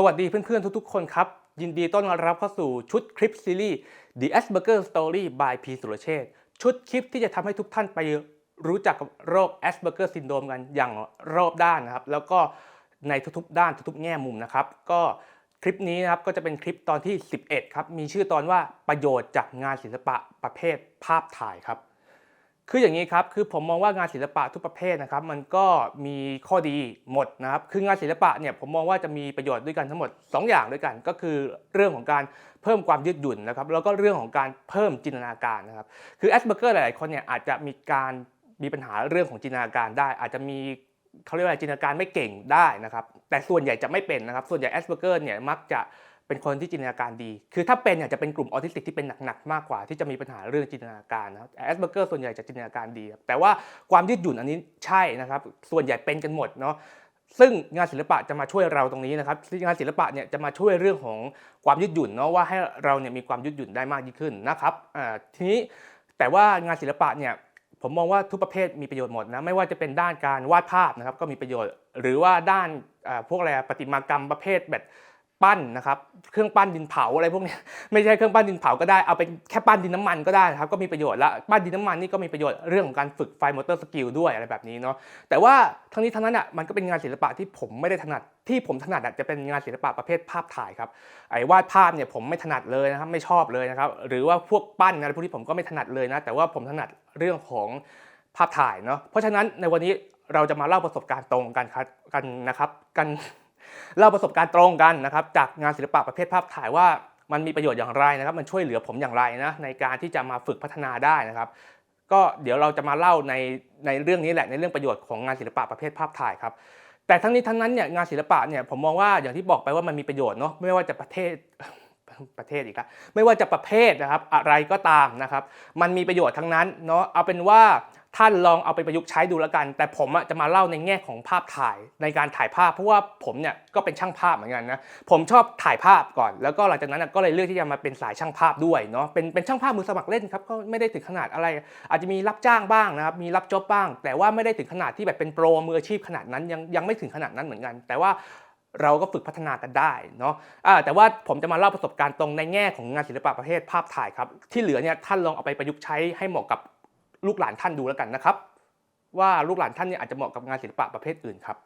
สวัสดีเพื่อนๆทุกๆคนครับ ยินดีต้อนรับเข้าสู่ชุดคลิปซีรีส์ The Asperger Story by P สุรเชษชุดคลิปที่จะทำให้ทุกท่านไปรู้จักกับโรค Asperger Syndrome กันอย่างรอบด้านนะครับ แล้วก็ในทุกๆด้านทุกๆแง่มุมนะครับ ก็คลิปนี้นะครับก็จะเป็นคลิปตอนที่ 11 ครับ มีชื่อตอนว่าประโยชน์จากงานศิลปะประเภทภาพถ่ายครับ คืออย่างนี้ครับ คือผมมองว่างานศิลปะทุกประเภทนะครับ มันก็มีข้อดีหมดนะครับ คืองานศิลปะเนี่ยผมมองว่าจะมีประโยชน์ด้วยกันทั้งหมด 2 อย่างด้วยกัน ก็คือเรื่องของการเพิ่มความยืดหยุ่นนะครับ แล้วก็เรื่องของการเพิ่มจินตนาการนะครับ คือแอสเบอร์เกอร์หลายๆคนเนี่ยอาจจะมีการมีปัญหาเรื่องของจินตนาการได้ อาจจะมีเขาเรียกว่าจินตนาการไม่เก่งได้นะครับ แต่ส่วนใหญ่จะไม่เป็นนะครับ ส่วนใหญ่แอสเบอร์เกอร์เนี่ยมักจะ เป็นคนที่จินตนาการดี คือถ้าเป็นเนี่ยจะเป็นกลุ่มออทิสติกที่เป็นหนักๆมากกว่า ที่จะมีปัญหาเรื่องจินตนาการนะครับแอสเบอร์เกอร์ส่วนใหญ่จะจินตนาการดี แต่ว่าความยืดหยุ่นอันนี้ใช่นะครับ ส่วนใหญ่เป็นกันหมดเนาะซึ่งงานศิลปะจะมาช่วยเราตรงนี้นะครับงานศิลปะเนี่ยจะมาช่วยเรื่องของความยืดหยุ่นเนาะว่าให้เราเนี่ยมีความยืดหยุ่นได้มากยิ่งขึ้นนะครับทีนี้แต่ว่างานศิลปะเนี่ยผมมองว่าทุกประเภทมีประโยชน์หมดนะไม่ว่าจะเป็นด้านการวาดภาพนะครับก็มีประโยชน์ หรือว่าด้านพวกอะไรประติมากรรมประเภทแบบ ปั้นนะครับเครื่องปั้นดินเผาอะไรพวกนี้ไม่ใช่เครื่องปั้นดินเผาก็ได้เอาเป็นแค่ปั้นดินน้ำมันก็ได้นะครับก็มีประโยชน์ละปั้นดินน้ำมันนี่ก็มีประโยชน์เรื่องของการฝึกไฟมอเตอร์สกิลด้วยอะไรแบบนี้เนาะแต่ว่าทั้งนี้ทั้งนั้นอะมันก็เป็นงานศิลปะที่ผมไม่ได้ถนัดที่ผมถนัดอะจะเป็นงานศิลปะประเภทภาพถ่ายครับไอ้วาดภาพเนี่ยผมไม่ถนัดเลยนะครับไม่ชอบเลยนะครับหรือว่าพวกปั้นอะไรพวกนี้ผมก็ไม่ถนัดเลยนะแต่ว่าผมถนัดเรื่องของภาพถ่ายเนาะเพราะฉะนั้นในวันนี้เราจะมาเล่าประสบการณ์ตรงกันครับกันนะครับกัน เล่าประสบการณ์ตรงกันนะครับจากงานศิลปะประเภทภาพถ่ายว่ามันมีประโยชน์อย่างไรนะครับ มันช่วยเหลือผมอย่างไรนะในการที่จะมาฝึกพัฒนาได้นะครับ ก็เดี๋ยวเราจะมาเล่าในในเรื่องนี้แหละในเรื่องประโยชน์ของงานศิลปะประเภทภาพถ่ายครับแต่ทั้งนี้ทั้งนั้นเนี่ยงานศิลปะเนี่ยผมมองว่าอย่างที่บอกไปว่ามันมีประโยชน์เนาะไม่ว่าจะประเทศประเทศอีกแล้วไม่ว่าจะประเภทนะครับอะไรก็ตามนะครับ มันมีประโยชน์ทั้งนั้นเนาะเอาเป็นว่า ท่านลองเอาไปประยุกต์ใช้ดูแล้วกัน แต่ผมจะมาเล่าในแง่ของภาพถ่ายในการถ่ายภาพ เพราะว่าผมเนี่ยก็เป็นช่างภาพเหมือนกันนะผมชอบถ่ายภาพก่อน แล้วก็หลังจากนั้นก็เลยเลือกที่จะมาเป็นสายช่างภาพด้วยเนาะเป็นเป็นช่างภาพมือสมัครเล่นครับก็ไม่ได้ถึงขนาดอะไร อาจจะมีรับจ้างบ้างนะครับมีรับจ็อบบ้าง แต่ว่าไม่ได้ถึงขนาดที่แบบเป็นโปรมืออาชีพขนาดนั้นยังยังไม่ถึงขนาดนั้นเหมือนกัน แต่ว่าเราก็ฝึกพัฒนากันได้เนาะะแต่ว่าผมจะมาเล่าประสบการณ์ตรงในแง่ของงานศิลปะประเภทภาพถ่ายครับ ที่เหลือเนี่ยท่านลองเอาไปประยุกต์ใช้ให้เหมาะกับ ลูกหลานท่านดูแล้วกันนะครับ ว่าลูกหลานท่านเนี่ยอาจจะเหมาะกับงานศิลปะประเภทอื่นครับ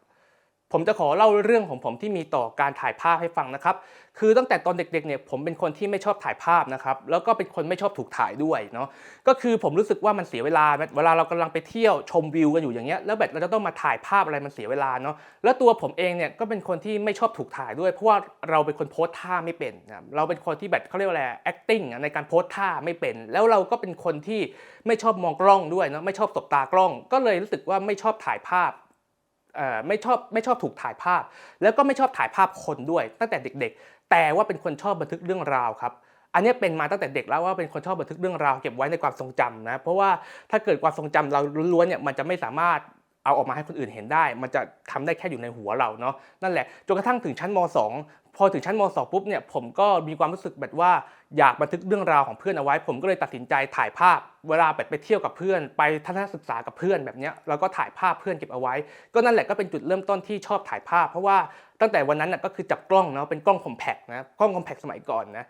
ผมจะขอเล่าเรื่องของผมที่มีต่อการถ่ายภาพให้ฟังนะครับ คือตั้งแต่ตอนเด็กๆเนี่ยผมเป็นคนที่ไม่ชอบถ่ายภาพนะครับ แล้วก็เป็นคนไม่ชอบถูกถ่ายด้วยเนาะ ก็คือผมรู้สึกว่ามันเสียเวลา เวลาเรากำลังไปเที่ยวชมวิวกันอยู่อย่างเงี้ย แล้วแบบเราจะต้องมาถ่ายภาพอะไรมันเสียเวลาเนาะ แล้วตัวผมเองเนี่ยก็เป็นคนที่ไม่ชอบถูกถ่ายด้วย เพราะว่าเราเป็นคนโพสท่าไม่เป็นนะเราเป็นคนที่แบบเขาเรียกว่าอะไร acting ในการโพสท่าไม่เป็น แล้วเราก็เป็นคนที่ไม่ชอบมองกล้องด้วยเนาะ ไม่ชอบสบตากล้อง ก็เลยรู้สึกว่าไม่ชอบถ่ายภาพ ไม่ชอบไม่ชอบถูกถ่ายภาพ แล้วก็ไม่ชอบถ่ายภาพคนด้วย ตั้งแต่เด็กๆ แต่ว่าเป็นคนชอบบันทึกเรื่องราวครับอันนี้เป็นมาตั้งแต่เด็กแล้วว่าเป็นคนชอบบันทึกเรื่องราวเก็บไว้ในความทรงจำนะเพราะว่าถ้าเกิดความทรงจำเราล้วนๆเนี่ยมันจะไม่สามารถ เอาออกมาให้คนอื่นเห็นได้ มันจะทำได้แค่อยู่ในหัวเราเนาะนั่นแหละจนกระทั่งถึงชั้นม .2 พอถึงชั้นม .2 ปุ๊บเนี่ยผมก็มีความรู้สึกแบบว่าอยากบันทึกเรื่องราวของเพื่อนเอาไว้ ผมก็เลยตัดสินใจถ่ายภาพ เวลาแบบไปเที่ยวกับเพื่อน ไปทัศนศึกษากับเพื่อนแบบเนี้ยเราก็ถ่ายภาพเพื่อนเก็บเอาไว้ ก็นั่นแหละก็เป็นจุดเริ่มต้นที่ชอบถ่ายภาพ เพราะว่าตั้งแต่วันนั้นน่ะก็คือจับกล้องเนาะเป็นกล้องคอมแพคนะกล้องคอมแพคสมัยก่อนนะ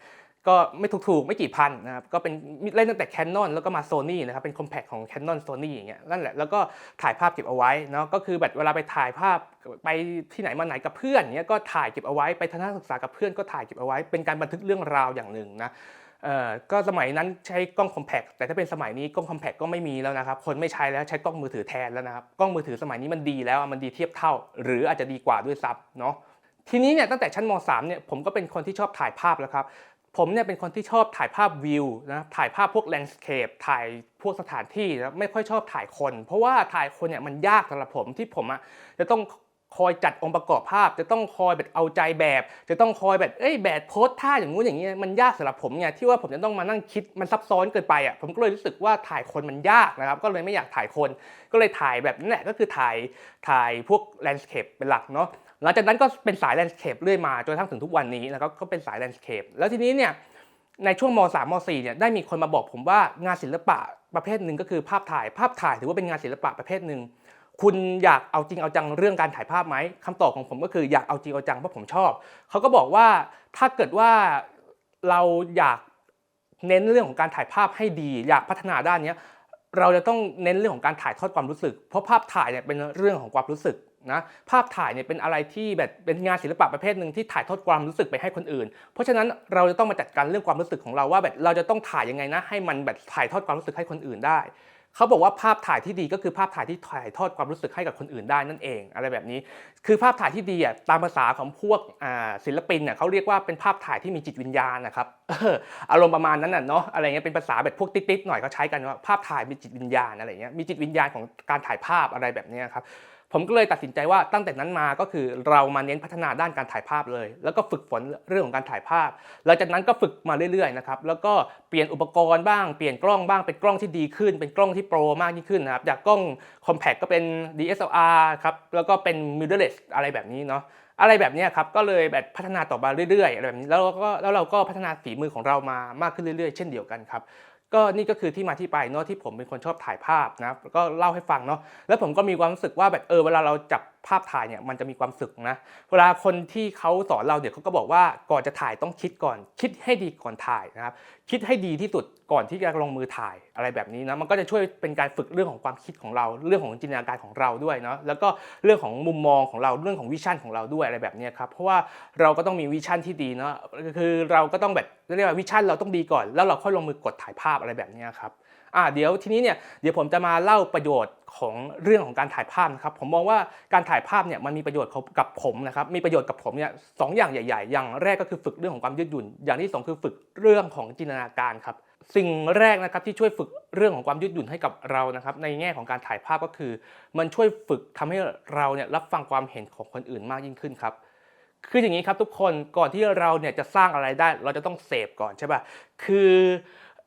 ก็ไม่ถูกๆ ไม่กี่พันนะครับ ก็เป็นเล่นตั้งแต่ Canon แล้วก็มา Sony นะครับ เป็นคอมแพคของ Canon Sony อย่างเงี้ย นั่นแหละ แล้วก็ถ่ายภาพเก็บเอาไว้เนาะ ก็คือแบบเวลาไปถ่ายภาพไปที่ไหนมาไหนกับเพื่อนเงี้ย ก็ถ่ายเก็บเอาไว้ ไปทัศนศึกษากับเพื่อนก็ถ่ายเก็บเอาไว้ เป็นการบันทึกเรื่องราวอย่างหนึ่งนะเอ่อก็สมัยนั้นใช้กล้องคอมแพคแต่ถ้าเป็นสมัยนี้กล้องคอมแพคก็ไม่มีแล้วนะครับ คนไม่ใช้แล้วใช้กล้องมือถือแทนแล้วนะครับ กล้องมือถือสมัยนี้มันดีแล้วมันดีเทียบเท่า หรืออาจจะดีกว่าด้วยซ้ำเนาะทีนี้เนี่ยตั้งแต่ชั้นม .3 เนี่ยผมก็เป็นคนที่ชอบถ่ายภาพแล้วครับ ผมเนี่ยเป็นคนที่ชอบถ่ายภาพวิวนะถ่ายภาพพวกแลนด์สเคปถ่ายพวกสถานที่นะไม่ค่อยชอบถ่ายคน เพราะว่าถ่ายคนเนี่ยมันยากสำหรับผมที่ผมอะจะต้องคอยจัดองค์ประกอบภาพ จะต้องคอยแบบเอาใจแบบ จะต้องคอยแบบเอ้ยแบบโพสท่าอย่างงู้นอย่างนี้มันยากสำหรับผมไงที่ว่าผมจะต้องมานั่งคิดมันซับซ้อนเกินไปอะผมก็เลยรู้สึกว่าถ่ายคนมันยากนะครับก็เลยไม่อยากถ่ายคน ก็เลยถ่ายแบบนั้นแหละก็คือถ่ายถ่ายพวกแลนด์สเคปเป็นหลักเนาะ หลังจากนั้นก็เป็นสายแลนด์สเคปเรื่อยมาจนกระทั่งถึงทุกวันนี้นะครับก็เป็นสายแลนด์สเคปแล้วทีนี้เนี่ยในช่วงม .3 ม .4 เนี่ยได้มีคนมาบอกผมว่างานศิลปะประเภทหนึ่งก็คือภาพถ่าย ภาพถ่ายถือว่าเป็นงานศิลปะประเภทหนึ่งคุณอยากเอาจริงเอาจังเรื่องการถ่ายภาพไหมคำตอบของผมก็คืออยากเอาจริงเอาจังเพราะผมชอบเขาก็บอกว่าถ้าเกิดว่าเราอยากเน้นเรื่องของการถ่ายภาพให้ดี อยากพัฒนาด้านนี้เราจะต้องเน้นเรื่องของการถ่ายทอดความรู้สึก เพราะภาพถ่ายเนี่ยเป็นเรื่องของความรู้สึก นะภาพถ่ายเนี่ยเป็นอะไรที่แบบเป็นงานศิลปะประเภทหนึ่งที่ถ่ายทอดความรู้สึกไปให้คนอื่น เพราะฉะนั้นเราจะต้องมาจัดการเรื่องความรู้สึกของเราว่าแบบเราจะต้องถ่ายยังไงนะ ให้มันแบบถ่ายทอดความรู้สึกให้คนอื่นได้เขาบอกว่าภาพถ่ายที่ดีก็คือภาพถ่ายที่ถ่ายทอดความรู้สึกให้กับคนอื่นได้นั่นเอง อะไรแบบนี้ คือภาพถ่ายที่ดีอะตามภาษาของพวกศิลปินเนี่ยเขาเรียกว่าเป็นภาพถ่ายที่มีจิตวิญญาณนะครับอารมณ์ประมาณนั้นน่ะเนาะอะไรเงี้ยเป็นภาษาแบบพวกติ๊ดๆหน่อยเขาใช้กันว่าภาพถ่ายมีจิตวิญญาณอะไรเงี้ยมีจิตวิญญาณของการถ่ายภาพอะไรแบบนี้ครับ ผมก็เลยตัดสินใจว่าตั้งแต่นั้นมาก็คือเรามาเน้นพัฒนาด้านการถ่ายภาพเลย แล้วก็ฝึกฝนเรื่องของการถ่ายภาพหลังจากนั้นก็ฝึกมาเรื่อยๆนะครับแล้วก็เปลี่ยนอุปกรณ์บ้างเปลี่ยนกล้องบ้างเป็นกล้องที่ดีขึ้น เป็นกล้องที่โปรมากยิ่งขึ้นนะครับจากกล้อง compact ก็เป็น DSLR ครับแล้วก็เป็น mirrorless อะไรแบบนี้เนาะอะไรแบบนี้ครับก็เลยแบบพัฒนาต่อมาเรื่อยๆอะไรแบบนี้แล้วเราก็แล้วเราก็พัฒนาฝีมือของเรามามากขึ้นเรื่อยๆ เช่นเดียวกันครับ ก็นี่ก็คือที่มาที่ไปเนาะที่ผมเป็นคนชอบถ่ายภาพนะก็เล่าให้ฟังเนาะแล้วผมก็มีความรู้สึกว่าแบบเออเวลาเราจับภาพถ่ายเนี่ยมันจะมีความสุขนะเวลาคนที่เขาสอนเราเดี๋ยวเขาก็บอกว่าก่อนจะถ่ายต้องคิดก่อน คิดให้ดีก่อนถ่ายนะครับคิดให้ดีที่สุดก่อนที่จะลงมือถ่ายอะไรแบบนี้นะมันก็จะช่วยเป็นการฝึกเรื่องของความคิดของเรา เรื่องของจินตนาการของเราด้วยเนาะแล้วก็เรื่องของมุมมองของเราเรื่องของวิชั่นของเราด้วยอะไรแบบนี้ครับเพราะว่าเราก็ต้องมีวิชั่นที่ดีเนาะคือเราก็ต้องแบบเรียกว่าวิชั่นเราต้องดีก่อน แล้วเราค่อยลงมือกดถ่ายภาพอะไรแบบนี้ครับ อ่าเดี๋ยวทีนี้เนี่ยเดี๋ยวผมจะมาเล่าประโยชน์ของเรื่องของการถ่ายภาพนะครับผมมองว่าการถ่ายภาพเนี่ยมันมีประโยชน์กับผมนะครับมีประโยชน์กับผมเนี่ยสองอย่างใหญ่ ๆ อย่างแรกก็คือฝึกเรื่องของความยืดหยุ่น อย่างที่สองคือฝึกเรื่องของจินตนาการครับสิ่งแรกนะครับที่ช่วยฝึกเรื่องของความยืดหยุ่นให้กับเรานะครับในแง่ของการถ่ายภาพก็คือ มันช่วยฝึกทำให้เราเนี่ยรับฟังความเห็นของคนอื่นมากยิ่งขึ้นครับคืออย่างนี้ครับทุกคนก่อนที่เราเนี่ยจะสร้างอะไรได้ เราจะต้องเสพก่อนใช่ป่ะคือ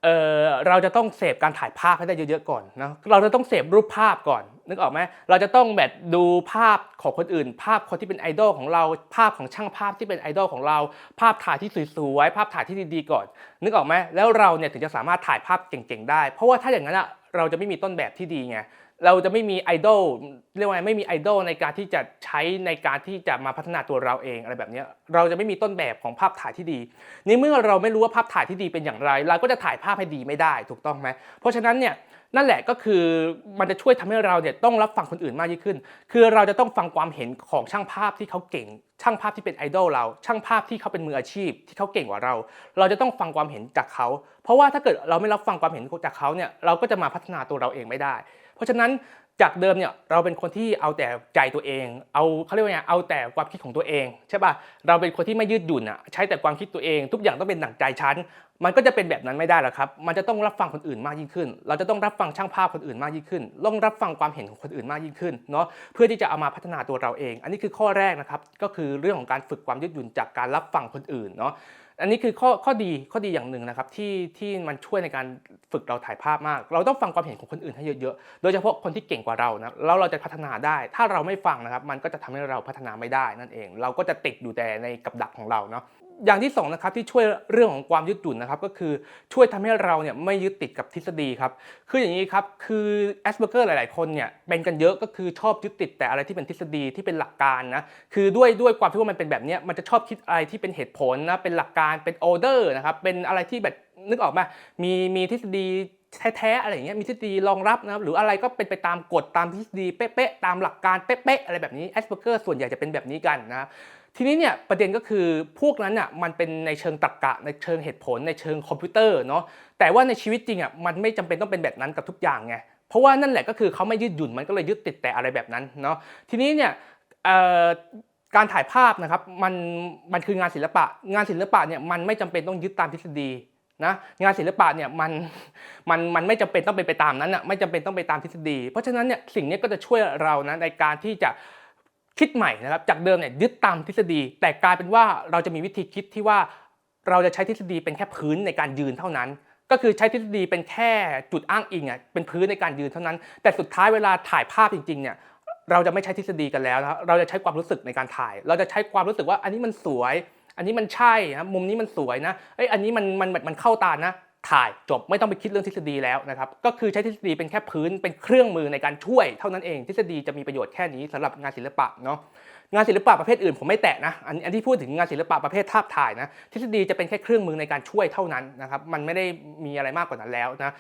เออเราจะต้องเสพการถ่ายภาพให้ได้เยอะๆก่อนนะเราจะต้องเสพรูปภาพก่อน นึกออกไหมเราจะต้องแบบดูภาพของคนอื่น ภาพคนที่เป็นไอดอลของเรา ภาพของช่างภาพที่เป็นไอดอลของเรา ภาพถ่ายที่สวยๆภาพถ่ายที่ดีๆก่อน นึกออกไหมแล้วเราเนี่ยถึงจะสามารถถ่ายภาพเก่งๆได้ เพราะว่าถ้าอย่างนั้นอะเราจะไม่มีต้นแบบที่ดีไง เราจะไม่มีไอดอลเรียกว่าไม่มีไอดอลในการที่จะใช้ในการที่จะมาพัฒนาตัวเราเองอะไรแบบนี้เราจะไม่มีต้นแบบของภาพถ่ายที่ดีในเมื่อเราไม่รู้ว่าภาพถ่ายที่ดีเป็นอย่างไร เราก็จะถ่ายภาพให้ดีไม่ได้ถูกต้องไหมเพราะฉะนั้นเนี่ยนั่นแหละก็คือมันจะช่วยทำให้เราเนี่ยต้องรับฟังคนอื่นมากยิ่งขึ้น คือเราจะต้องฟังความเห็นของช่างภาพที่เขาเก่ง ช่างภาพที่เป็นไอดอลเรา ช่างภาพที่เขาเป็นมืออาชีพ ที่เขาเก่งกว่าเรา เราจะต้องฟังความเห็นจากเขา เพราะว่าถ้าเกิดเราไม่รับฟังความเห็นจากเขาเนี่ยเราก็จะมาพัฒนาตัวเราเองไม่ได้ เพราะฉะนั้นจากเดิมเนี่ยเราเป็นคนที่เอาแต่ใจตัวเอง เอาเขาเรียกว่าไงเอาแต่ความคิดของตัวเองใช่ป่ะเราเป็นคนที่ไม่ยืดหยุ่นอะใช้แต่ความคิดตัวเอง ทุกอย่างต้องเป็นดั่งใจฉันมันก็จะเป็นแบบนั้นไม่ได้หรอกครับ มันจะต้องรับฟังคนอื่นมากยิ่งขึ้น เราจะต้องรับฟังช่างภาพคนอื่นมากยิ่งขึ้นต้องรับฟังความเห็นของคนอื่นมากยิ่งขึ้นเนาะเพื่อที่จะเอามาพัฒนาตัวเราเอง อันนี้คือข้อแรกนะครับก็คือเรื่องของการฝึกความยืดหยุ่นจากการรับฟังคนอื่นเนาะ อันนี้คือข้อข้อดีข้อดีอย่างหนึ่งนะครับที่ที่มันช่วยในการฝึกเราถ่ายภาพมาก เราต้องฟังความเห็นของคนอื่นให้เยอะๆ โดยเฉพาะคนที่เก่งกว่าเรานะแล้วเราจะพัฒนาได้ ถ้าเราไม่ฟังนะครับ มันก็จะทำให้เราพัฒนาไม่ได้นั่นเอง เราก็จะติดอยู่แต่ในกับดักของเราเนาะ อย่างที่สองนะครับที่ช่วยเรื่องของความยืดหยุ่นนะครับก็คือช่วยทำให้เราเนี่ยไม่ยึดติดกับทฤษฎีครับคืออย่างนี้ครับคือแอสเบอร์เกอร์หลาย ๆ คนเนี่ยเป็นกันเยอะก็คือชอบยึดติดแต่อะไรที่เป็นทฤษฎีที่เป็นหลักการนะคือด้วยด้วยความที่ว่ามันเป็นแบบนี้มันจะชอบคิดอะไรที่เป็นเหตุผลนะเป็นหลักการเป็นออเดอร์นะครับเป็นอะไรที่แบบนึกออกมามีมีทฤษฎีแท้ๆอะไรอย่างเงี้ยมีทฤษฎีรองรับนะครับหรืออะไรก็เป็นไปตามกฎตามทฤษฎีเป๊ะๆตามหลักการเป๊ะๆอะไรแบบนี้แอสเบอร์เกอร์ส่วนใหญ่จะเป็นแบบนี้กันนะครับ ทีนี้เนี่ยประเด็นก็คือพวกนั้นอะมันเป็นในเชิงตรรกะในเชิงเหตุผล ในเชิงคอมพิวเตอร์เนาะแต่ว่าในชีวิตจริงอะมันไม่จำเป็นต้องเป็นแบบนั้นกับทุกอย่างไงเพราะว่านั่นแหละก็คือเขาไม่ยืดหยุ่นมันก็เลยยึดติดแต่อะไรแบบนั้นเนาะทีนี้เนี่ยการถ่ายภาพนะครับมันมันคืองานศิลปะ งานศิลปะเนี่ยมันไม่จำเป็นต้องยึดตามทฤษฎีนะงานศิลปะเนี่ยมันมันมันไม่จำเป็นต้องเป็นไปตามนั้นอะไม่จำเป็นต้องไปตามทฤษฎี เพราะฉะนั้นเนี่ยสิ่งนี้ก็จะช่วยเรานะในการที่จะ คิดใหม่นะครับ จากเดิมเนี่ยยึดตามทฤษฎี แต่กลายเป็นว่าเราจะมีวิธีคิดที่ว่าเราจะใช้ทฤษฎีเป็นแค่พื้นในการยืนเท่านั้น ก็คือใช้ทฤษฎีเป็นแค่จุดอ้างอิงอะเป็นพื้นในการยืนเท่านั้น แต่สุดท้ายเวลาถ่ายภาพจริงๆเนี่ยเราจะไม่ใช้ทฤษฎีกันแล้วนะเราจะใช้ความรู้สึกในการถ่าย เราจะใช้ความรู้สึกว่าอันนี้มันสวย อันนี้มันใช่นะมุมนี้มันสวยนะเอ้ยอันนี้มันมันมันเข้าตานะ ถ่ายจบไม่ต้องไปคิดเรื่องทฤษฎีแล้วนะครับก็คือใช้ทฤษฎีเป็นแค่พื้นเป็นเครื่องมือในการช่วย เท่านั้นเองทฤษฎีจะมีประโยชน์แค่นี้สำหรับงานศิลปะเนาะงานศิลปะประเภทอื่นผมไม่แตะนะอันอันที่พูดถึงงานศิลปะประเภทภาพถ่ายนะทฤษฎีจะเป็นแค่เครื่องมือในการช่วยเท่านั้นนะครับมันไม่ได้มีอะไรมากกว่านั้นแล้วนะ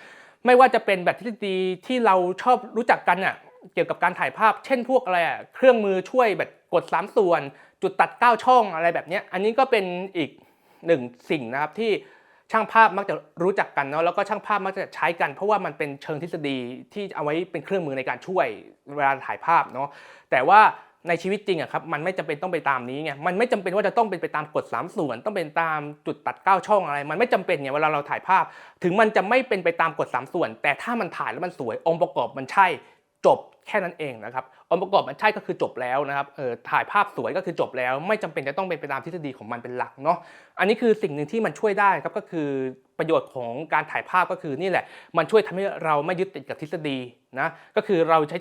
ไม่ว่าจะเป็นแบบทฤษฎีที่เราชอบรู้จักกันน่ะเกี่ยวกับการถ่ายภาพ เช่นพวกอะไรอะเครื่องมือช่วยแบบกดสามส่วน จุดตัด 9 ช่องอะไรแบบนี้อันนี้ก็เป็นอีกหนึ่งสิ่งนะครับที่ ช่างภาพมักจะรู้จักกันเนาะแล้วก็ช่างภาพมักจะใช้กัน เพราะว่ามันเป็นเชิงทฤษฎีที่เอาไว้เป็นเครื่องมือในการช่วยเวลาถ่ายภาพเนาะแต่ว่าในชีวิตจริงอะครับมันไม่จำเป็นต้องไปตามนี้ไงมันไม่จำเป็นว่าจะต้องเป็นไปตามกฎ3ส่วน ต้องเป็นตามจุดตัด9ช่องอะไร มันไม่จำเป็นไงเวลาเราถ่ายภาพ ถึงมันจะไม่เป็นไปตามกฎ3ส่วน แต่ถ้ามันถ่ายแล้วมันสวยองค์ประกอบมันใช่ จบแค่นั้นเองนะครับองค์ประกอบมันใช่ก็คือจบแล้วนะครับเออถ่ายภาพสวยก็คือจบแล้ว ไม่จำเป็นจะต้องเป็นไปตามทฤษฎีของมันเป็นหลักเนาะอันนี้คือสิ่งหนึ่งที่มันช่วยได้ครับก็คือประโยชน์ของการถ่ายภาพก็คือนี่แหละ มันช่วยทำให้เราไม่ยึดติดกับทฤษฎีนะก็คือเราใช้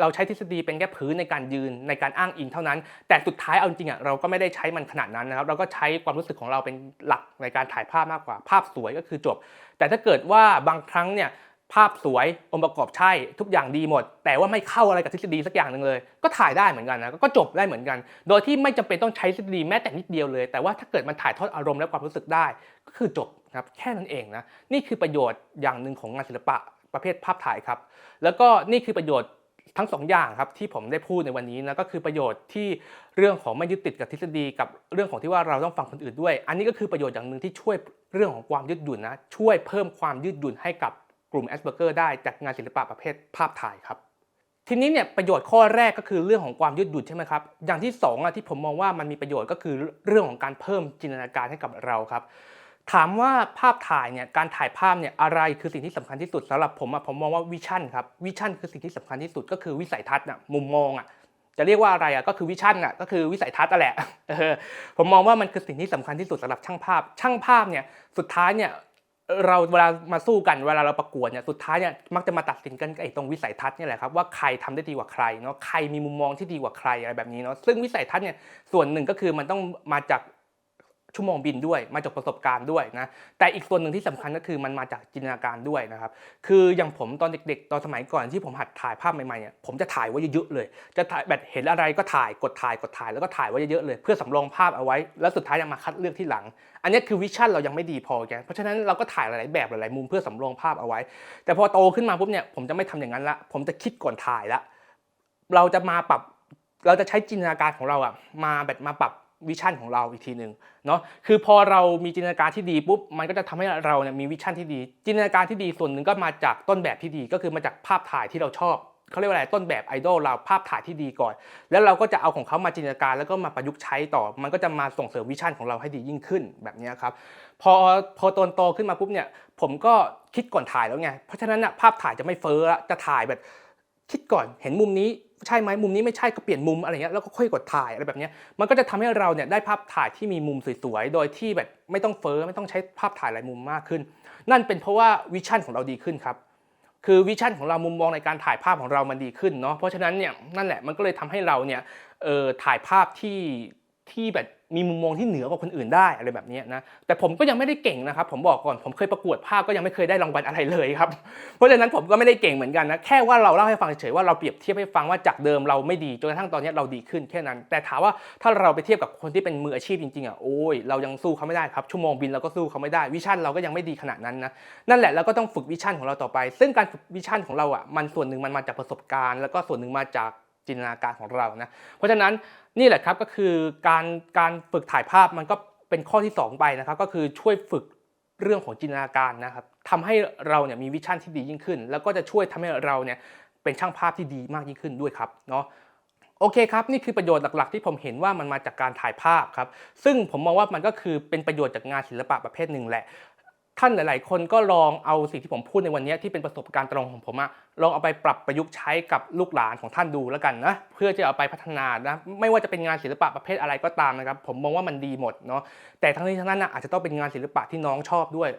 เราใช้ทฤษฎีเป็นแค่พื้นในการยืนในการอ้างอิงเท่านั้น แต่สุดท้ายเอาจริงอะเราก็ไม่ได้ใช้มันขนาดนั้นนะครับ เราก็ใช้ความรู้สึกของเราเป็นหลักในการถ่ายภาพมากกว่า ภาพสวยก็คือจบ แต่ถ้าเกิดว่าบางครั้งเนี่ย ภาพสวยองค์ประกอบใช่ทุกอย่างดีหมด แต่ว่าไม่เข้าอะไรกับทฤษฎีสักอย่างหนึ่งเลย ก็ถ่ายได้เหมือนกันนะก็จบได้เหมือนกัน โดยที่ไม่จำเป็นต้องใช้ทฤษฎีแม้แต่นิดเดียวเลย แต่ว่าถ้าเกิดมันถ่ายทอดอารมณ์และความรู้สึกได้ ก็คือจบครับแค่นั้นเองนะนี่คือประโยชน์อย่างหนึ่งของงานศิลปะประเภทภาพถ่ายครับ แล้วก็นี่คือประโยชน์ทั้งสองอย่างครับที่ผมได้พูดในวันนี้นะก็คือประโยชน์ที่เรื่องของไม่ยึดติดกับทฤษฎีกับเรื่องของที่ว่าเราต้องฟังคนอื่นด้วย อันนี้ก็คือประโยชน์อย่างหนึ่งที่ช่วยเรื่องของความยืดหยุ่นนะช่วยเพิ่มความยืดหยุ่นให้กับ กลุ่มแอสเบอร์เกอร์ได้จากงานศิลปะประเภทภาพถ่ายครับ ทีนี้เนี่ยประโยชน์ข้อแรกก็คือเรื่องของความยืดหยุ่นใช่ไหมครับอย่างที่สองอะที่ผมมองว่ามันมีประโยชน์ก็คือเรื่องของการเพิ่มจินตนาการให้กับเราครับถามว่าภาพถ่ายเนี่ยการถ่ายภาพเนี่ยอะไรคือสิ่งที่สำคัญที่สุดสำหรับผมอะผมมองว่าวิชั่นครับวิชั่นคือสิ่งที่สำคัญที่สุดก็คือวิสัยทัศน์อะมุมมองอะจะเรียกว่าอะไรอะก็คือวิชั่นอะก็คือวิสัยทัศน์แหละผมมองว่ามันคือสิ่งที่สำคัญที่สุดสำหรับช่างภาพ ช่างภาพเนี่ยสุดท้ายเนี่ย เราเวลามาสู้กันเวลาเราประกวดเนี่ยสุดท้ายเนี่ยมักจะมาตัดสินกันไอ้ตรงวิสัยทัศน์เนี่ยแหละครับว่าใครทำได้ดีกว่าใครเนาะใครมีมุมมองที่ดีกว่าใครอะไรแบบนี้เนาะซึ่งวิสัยทัศน์เนี่ยส่วนหนึ่งก็คือมันต้องมาจาก ชั่วโมงบินด้วย มาจากประสบการณ์ด้วยนะ แต่อีกส่วนหนึ่งที่สำคัญก็คือมันมาจากจินตนาการด้วยนะครับ คืออย่างผมตอนเด็กๆ ตอนสมัยก่อนที่ผมหัดถ่ายภาพใหม่ๆเนี่ย ผมจะถ่ายไว้เยอะๆเลย จะถ่ายแบบเห็นอะไรก็ถ่ายกดถ่ายกดถ่ายแล้วก็ถ่ายไว้เยอะๆเลย เพื่อสำรองภาพเอาไว้ แล้วสุดท้ายยังมาคัดเลือกที่หลัง อันนี้คือวิชั่นเรายังไม่ดีพอแกเพราะฉะนั้นเราก็ถ่ายหลายๆแบบหลายๆมุมเพื่อสำรองภาพเอาไว้ แต่พอโตขึ้นมาปุ๊บเนี่ยผมจะไม่ทำอย่างนั้นละ ผมจะคิดก่อนถ่ายละ เราจะมาปรับ เราจะใช้จินตนาการของเราอะมาแบบมาปรับ วิชั่นของเราอีกทีหนึ่งเนาะคือพอเรามีจินตนาการที่ดีปุ๊บมันก็จะทำให้เราเนี่ยมีวิชั่นที่ดี จินตนาการที่ดีส่วนหนึ่งก็มาจากต้นแบบที่ดีก็คือมาจากภาพถ่ายที่เราชอบเขาเรียกว่าอะไรต้นแบบไอดอลเราภาพถ่ายที่ดีก่อน แล้วเราก็จะเอาของเขามาจินตนาการแล้วก็มาประยุกต์ใช้ต่อ มันก็จะมาส่งเสริมวิชั่นของเราให้ดียิ่งขึ้นแบบนี้ครับพอพอตอนโตขึ้นมาปุ๊บเนี่ยผมก็คิดก่อนถ่ายแล้วไงเพราะฉะนั้นน่ะภาพถ่ายจะไม่เฟ้อจะถ่ายแบบคิดก่อนเห็นมุมนี้ ใช่ไหมมุมนี้ไม่ใช่ก็เปลี่ยนมุมอะไรเงี้ยแล้วก็ค่อยกดถ่ายอะไรแบบนี้มันก็จะทำให้เราเนี่ยได้ภาพถ่ายที่มีมุมสวยๆโดยที่แบบไม่ต้องเฟอ้อไม่ต้องใช้ภาพถ่ายหลายมุมมากขึ้น นั่นเป็นเพราะว่าวิชั่นของเราดีขึ้นครับคือวิชั่นของเรามุมมองในการถ่ายภาพของเรามันดีขึ้นเนาะเพราะฉะนั้นเนี่ยนั่นแหละมันก็เลยทำให้เราเนี่ยเออถ่ายภาพที่ ที่แบบมีมุมมองที่เหนือกว่าคนอื่นได้อะไรแบบนี้นะแต่ผมก็ยังไม่ได้เก่งนะครับ ผมบอกก่อนผมเคยประกวดภาพก็ยังไม่เคยได้รางวัลอะไรเลยครับ เพราะฉะนั้นผมก็ไม่ได้เก่งเหมือนกันนะแค่ว่าเราเล่าให้ฟังเฉยๆว่าเราเปรียบเทียบให้ฟังว่าจากเดิมเราไม่ดีจนกระทั่งตอนนี้เราดีขึ้นแค่นั้น แต่ถามว่าถ้าเราไปเทียบกับคนที่เป็นมืออาชีพจริงๆอะโอ้ยเรายังสู้เขาไม่ได้ครับชั่วโมงบินเราก็สู้เขาไม่ได้วิชั่นเราก็ยังไม่ดีขนาดนั้นนะนั่นแหละเราก็ต้องฝึกวิชั่นของเราต่อไป ซึ่งการฝึกวิชั่นของเราอะมันส่วนหนึ่งมันมาจากประสบการณ์ แล้วก็ส่วนหนึ่งมาจาก จินตนาการของเรานะเพราะฉะนั้นนี่แหละครับก็คือการการฝึกถ่ายภาพมันก็เป็นข้อที่ 2 ไปนะครับ ก็คือช่วยฝึกเรื่องของจินตนาการนะครับทำให้เราเนี่ยมีวิชั่นที่ดียิ่งขึ้น แล้วก็จะช่วยทำให้เราเนี่ยเป็นช่างภาพที่ดีมากยิ่งขึ้นด้วยครับเนาะโอเคครับนี่คือประโยชน์หลักๆ ที่ผมเห็นว่ามันมาจากการถ่ายภาพครับซึ่งผมมองว่ามันก็คือเป็นประโยชน์จากงานศิลปะประเภทหนึ่งแหละ ท่านหลาย ๆ คนก็ลองเอาสิ่งที่ผมพูดในวันนี้ที่เป็นประสบการณ์ตรงของผมอะลองเอาไปปรับประยุกต์ใช้กับลูกหลานของท่านดูแล้วกันนะเพื่อจะเอาไปพัฒนานะไม่ว่าจะเป็นงานศิลปะประเภทอะไรก็ตามนะครับ ผมมองว่ามันดีหมดเนาะแต่ทั้งนี้ทั้งนั้นนะอาจจะต้องเป็นงานศิลปะที่น้องชอบด้วย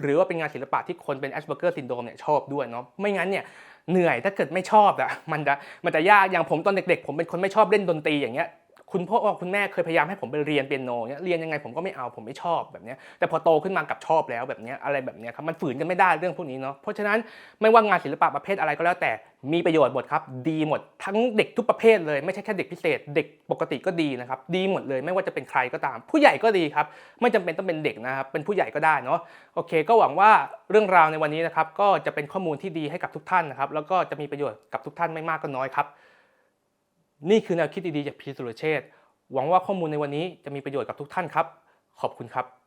หรือว่าเป็นงานศิลปะที่คนเป็นแอสเบอร์เกอร์ซินโดรมเนี่ยชอบด้วยเนาะไม่งั้นเนี่ยเหนื่อยถ้าเกิดไม่ชอบอะมันจะมันจะยากอย่างผมตอนเด็ก ๆ ผมเป็นคนไม่ชอบเล่นดนตรีอย่างเงี้ย คุณพ่อคุณแม่เคยพยายามให้ผมไปเรียนเปียโนเนี่ยเรียนยังไงผมก็ไม่เอาผมไม่ชอบแบบเนี้ยแต่พอโตขึ้นมากับชอบแล้วแบบเนี้ยอะไรแบบเนี้ยครับมันฝืนกันไม่ได้เรื่องพวกนี้เนาะเพราะฉะนั้นไม่ว่างานศิลปะประเภทอะไรก็แล้วแต่มีประโยชน์หมดครับ ดีหมดทั้งเด็กทุกประเภทเลยไม่ใช่แค่เด็กพิเศษ เด็กปกติก็ดีนะครับดีหมดเลยไม่ว่าจะเป็นใครก็ตาม ผู้ใหญ่ก็ดีครับไม่จำเป็นต้องเป็นเด็กนะครับเป็นผู้ใหญ่ก็ได้เนาะโอเค ก็หวังว่าเรื่องราวในวันนี้นะครับก็จะเป็นข้อมูลที่ดีให้กับทุกท่านนะครับแล้วก็จะมีประโยชน์กับทุกท่านไม่มากก็น้อยครับ นี่คือแนวคิดดีๆจากพีสุรเชษหวังว่าข้อมูลในวันนี้จะมีประโยชน์กับทุกท่านครับ ขอบคุณครับ